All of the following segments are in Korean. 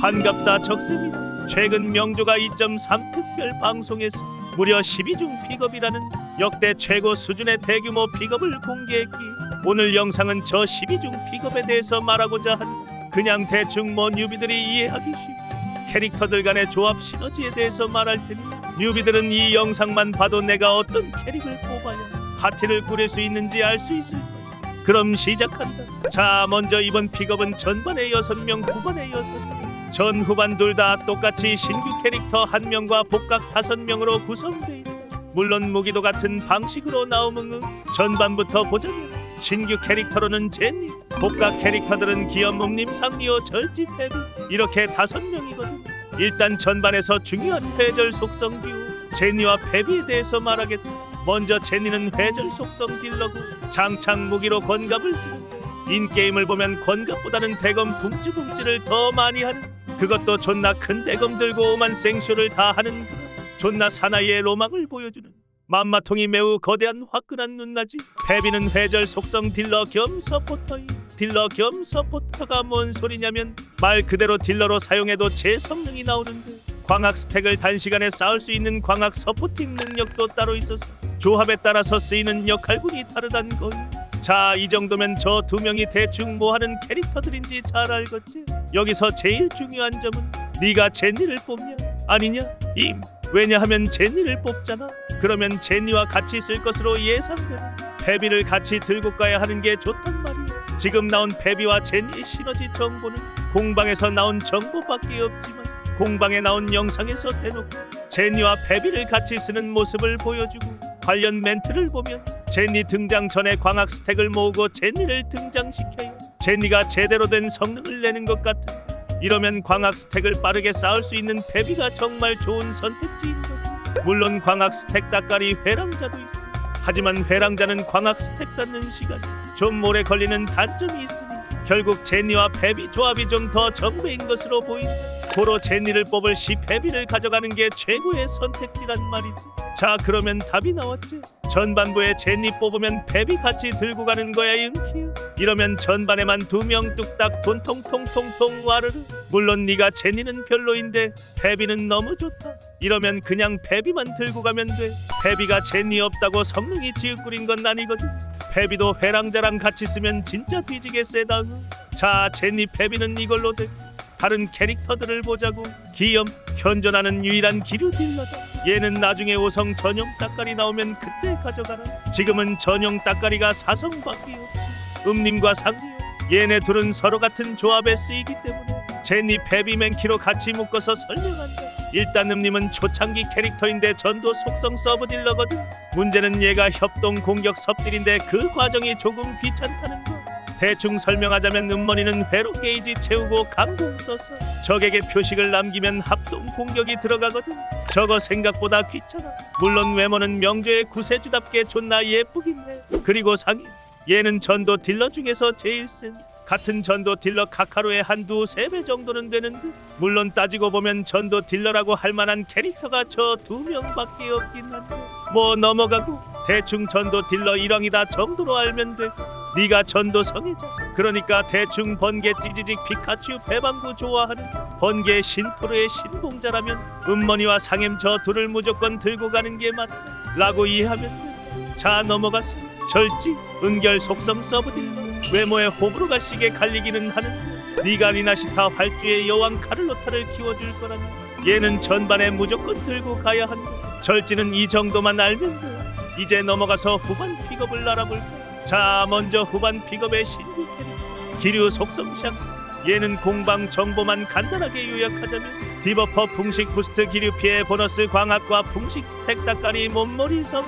반갑다 적셉니다. 최근 명조가 2.3 특별 방송에서 무려 12중 픽업이라는 역대 최고 수준의 대규모 픽업을 공개했기 오늘 영상은 저 12중 픽업에 대해서 말하고자 합니다. 그냥 대충 뭐 뉴비들이 이해하기 쉽게 캐릭터들 간의 조합 시너지에 대해서 말할 테니 뉴비들은 이 영상만 봐도 내가 어떤 캐릭을 뽑아야 파티를 꾸릴 수 있는지 알 수 있을 거야. 그럼 시작한다. 자, 먼저 이번 픽업은 전반에 6명, 후반에 6명. 전 후반 둘 다 똑같이 신규 캐릭터 한 명과 복각 다섯 명으로 구성돼 있다. 물론 무기도 같은 방식으로 나오면 응. 전반부터 보자면 신규 캐릭터로는 제니, 복각 캐릭터들은 기염몸님, 상리오, 절집, 헤비 이렇게 다섯 명이거든. 일단 전반에서 중요한 회절 속성 듀오 제니와 페비에 대해서 말하겠다. 먼저 제니는 회절 속성 딜러고 장착 무기로 권갑을 쓰는데 인게임을 보면 권갑보다는 대검 붕찌붕찌를 더 많이 하는 그것도 존나 큰 대검 들고 오만 생쇼를 다 하는 그런 존나 사나이의 로망을 보여주는 맘마통이 매우 거대한 화끈한 눈나지 페비는 회절 속성 딜러 겸 서포터이. 딜러 겸 서포터가 뭔 소리냐면 말 그대로 딜러로 사용해도 제 성능이 나오는데 광학 스택을 단시간에 쌓을 수 있는 광학 서포팅 능력도 따로 있어서 조합에 따라서 쓰이는 역할군이 다르단 거이 자, 이 정도면 저 두 명이 대충 뭐 하는 캐릭터들인지 잘 알겠지? 여기서 제일 중요한 점은 네가 제니를 뽑냐 아니냐? 임. 왜냐하면 제니를 뽑잖아. 그러면 제니와 같이 쓸 것으로 예상되는 페비를 같이 들고 가야 하는 게 좋단 말이야. 지금 나온 페비와 제니의 시너지 정보는 공방에서 나온 정보밖에 없지만 공방에 나온 영상에서 대놓고 제니와 페비를 같이 쓰는 모습을 보여주고 관련 멘트를 보면 제니 등장 전에 광학 스택을 모으고 제니를 등장시켜요. 제니가 제대로 된 성능을 내는 것 같은. 이러면 광학 스택을 빠르게 쌓을 수 있는 페비가 정말 좋은 선택지인 거지. 물론 광학 스택 따까리 회랑자도 있어. 하지만 회랑자는 광학 스택 쌓는 시간이 좀 오래 걸리는 단점이 있으니 결국 제니와 페비 조합이 좀 더 정배인 것으로 보인다. 고로 제니를 뽑을 시 페비를 가져가는 게 최고의 선택지란 말이지. 자 그러면 답이 나왔지. 전반부에 제니 뽑으면 페비 같이 들고 가는 거야 인키요. 이러면 전반에만 두 명 뚝딱 돈 통통통통 와르르. 물론 네가 제니는 별로인데 페비는 너무 좋다. 이러면 그냥 페비만 들고 가면 돼. 페비가 제니 없다고 성능이 지읒구린 건 아니거든. 페비도 회랑자랑 같이 쓰면 진짜 뒤지게 세다. 자 제니 페비는 이걸로 돼. 다른 캐릭터들을 보자고 기염 현존하는 유일한 기류 딜러다 얘는 나중에 오성 전용 따까리 나오면 그때 가져가라. 지금은 전용 따까리가 사성밖에 없지 음님과 상리요 얘네 둘은 서로 같은 조합에 쓰이기 때문에 제니 페비맨키로 같이 묶어서 설명한다. 일단 음님은 초창기 캐릭터인데 전도 속성 서브 딜러거든. 문제는 얘가 협동 공격 섭딜인데 그 과정이 조금 귀찮다는 거 대충 설명하자면 음머니는 회로 게이지 채우고 강공 써서 적에게 표식을 남기면 합동 공격이 들어가거든. 저거 생각보다 귀찮아. 물론 외모는 명조의 구세주답게 존나 예쁘긴 해. 그리고 상이 얘는 전도 딜러 중에서 제일 센. 같은 전도 딜러 카카로의 한두 세 배 정도는 되는 듯 물론 따지고 보면 전도 딜러라고 할 만한 캐릭터가 저 두 명밖에 없긴 한데 뭐 넘어가고 대충 전도 딜러 일왕이다 정도로 알면 돼 네가 전도 성애자. 그러니까 대충 번개 찌지직 피카츄 배방구 좋아하는 번개 신토르의 신봉자라면 음머니와 상엠 저 둘을 무조건 들고 가는 게 맞다 라고 이해하면 돼 자 넘어가서 절지 은결 속성 서브딜러 외모에 호불호가 시게 갈리기는 하는데 네가 리나시타 활주의 여왕 카를로타를 키워줄 거라면 얘는 전반에 무조건 들고 가야 한다. 절지는 이 정도만 알면 돼. 이제 넘어가서 후반 픽업을 알아볼까 자 먼저 후반 픽업의 신규 캐릭터 기류 속성샹 얘는 공방 정보만 간단하게 요약하자면 디버퍼 풍식 부스트 기류 피해 보너스 광학과 풍식 스택 닭가리 몸머리 섭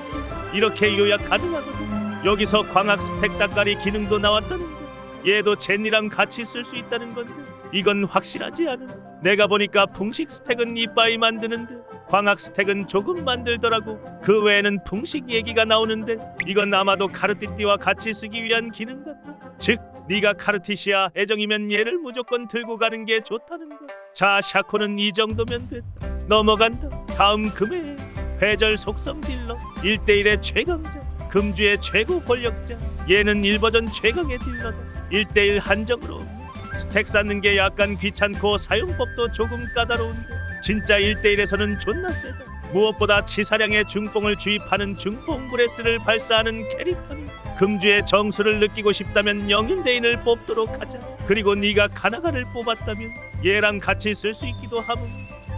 이렇게 요약 가능하거든 여기서 광학 스택 닭가리 기능도 나왔다는데 얘도 젠이랑 같이 쓸 수 있다는 건데 이건 확실하지 않은. 내가 보니까 풍식 스택은 이빠이 만드는데 광학 스택은 조금 만들더라고. 그 외에는 풍식 얘기가 나오는데 이건 아마도 카르티띠와 같이 쓰기 위한 기능 같다 즉 네가 카르티시아 애정이면 얘를 무조건 들고 가는 게 좋다는 거 자 샤코는 이 정도면 됐다. 넘어간다. 다음 금해 회절 속성 딜러 1대1의 최강자 금주의 최고 권력자. 얘는 1버전 최강의 딜러다. 1대1 한정으로. 스택 쌓는 게 약간 귀찮고 사용법도 조금 까다로운데 진짜 1대1에서는 존나 세다. 무엇보다 치사량의 중뽕을 주입하는 중뽕 브레스를 발사하는 캐릭터니 금주의 정수를 느끼고 싶다면 영인대인을 뽑도록 하자. 그리고 네가 가나가를 뽑았다면 얘랑 같이 쓸 수 있기도 하고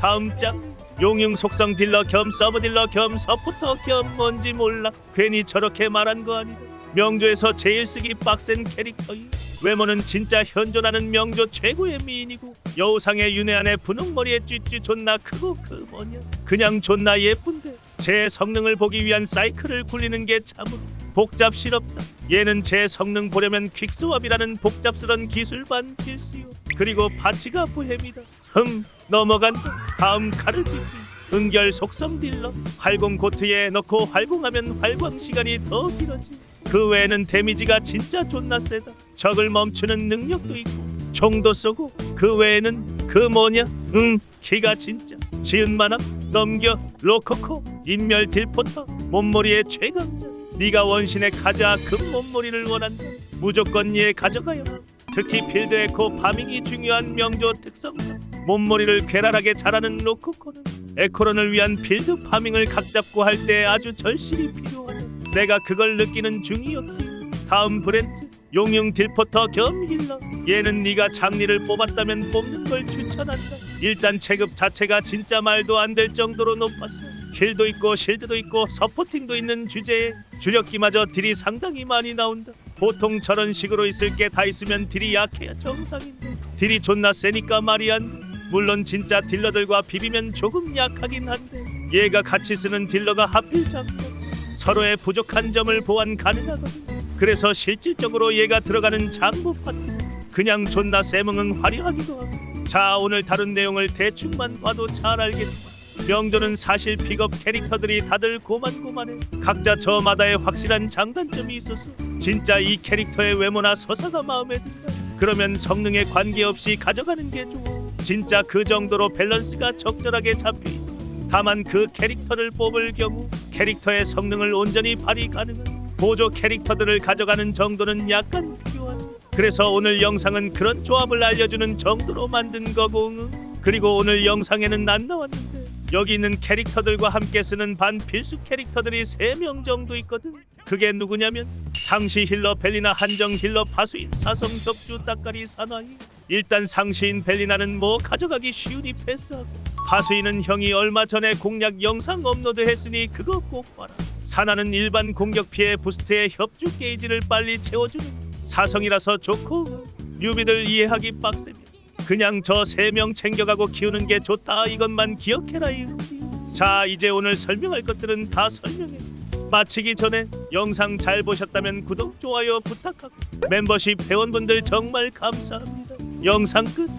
다음 장. 용융 속성 딜러 겸 서브 딜러 겸 서포터 겸 뭔지 몰라. 괜히 저렇게 말한 거 아니다 명조에서 제일 쓰기 빡센 캐릭터이 외모는 진짜 현존하는 명조 최고의 미인이고 여우상의 윤회안의 분홍머리에 쥐쥐 존나 크고 그 뭐냐 그냥 존나 예쁜데 제 성능을 보기 위한 사이클을 굴리는 게 참으로 복잡스럽다. 얘는 제 성능 보려면 퀵스왑이라는 복잡스런 기술반 필수요. 그리고 파츠가 보헤미다. 흠 넘어간다. 다음 칼을 빗기. 은결 속성 딜러. 활공 고트에 넣고 활공하면 활광 시간이 더 길어지 그 외에는 데미지가 진짜 존나 세다. 적을 멈추는 능력도 있고 총도 쏘고 그 외에는 그 뭐냐? 응 키가 진짜. 지은 만함 넘겨 로코코 인멸 딜포터 몸머리의 최강자. 네가 원신의 가자 금 몸머리를 원한다. 무조건 얘 가져가요. 특히 필드 에코 파밍이 중요한 명조 특성상 몸머리를 괴랄하게 잘하는 로코코는 에코런을 위한 필드 파밍을 각 잡고 할 때 아주 절실히 필요하다 내가 그걸 느끼는 중이었기 다음 브랜드 용융 딜포터 겸 힐러. 얘는 네가 장리를 뽑았다면 뽑는 걸 추천한다. 일단 체급 자체가 진짜 말도 안 될 정도로 높았어. 힐도 있고 실드도 있고 서포팅도 있는 주제에 주력기마저 딜이 상당히 많이 나온다. 보통 저런 식으로 있을 게 다 있으면 딜이 약해야 정상인데. 딜이 존나 세니까 말이 안 돼. 물론 진짜 딜러들과 비비면 조금 약하긴 한데. 얘가 같이 쓰는 딜러가 하필 장거 서로의 부족한 점을 보완 가능하거든. 그래서 실질적으로 얘가 들어가는 장부 파트 그냥 존나 쎄뭉은 화려하기도 하고. 자 오늘 다룬 내용을 대충만 봐도 잘 알겠지만 명조는 사실 픽업 캐릭터들이 다들 고만고만해. 각자 저마다의 확실한 장단점이 있어서 진짜 이 캐릭터의 외모나 서사가 마음에 든다. 그러면 성능에 관계없이 가져가는 게 좋아. 진짜 그 정도로 밸런스가 적절하게 잡혀 있어. 다만 그 캐릭터를 뽑을 경우 캐릭터의 성능을 온전히 발휘 가능한 보조 캐릭터들을 가져가는 정도는 약간 필요하지. 그래서 오늘 영상은 그런 조합을 알려주는 정도로 만든 거고 응. 그리고 오늘 영상에는 안 나왔는데 여기 있는 캐릭터들과 함께 쓰는 반필수 캐릭터들이 3명 정도 있거든 그게 누구냐면 상시 힐러 벨리나 한정 힐러 파수인 사성 격주 따까리 사나이 일단 상시인 벨리나는 뭐 가져가기 쉬우니 패스하고 파수인은 형이 얼마 전에 공략 영상 업로드했으니 그거 꼭 봐라. 사나는 일반 공격 피해 부스트의 협주 게이지를 빨리 채워주는 사성이라서 좋고 뉴비들 이해하기 빡세며 그냥 저 세 명 챙겨가고 키우는 게 좋다 이것만 기억해라 이. 자 이제 오늘 설명할 것들은 다 설명해. 마치기 전에 영상 잘 보셨다면 구독 좋아요 부탁하고 멤버십 회원분들 정말 감사합니다. 영상 끝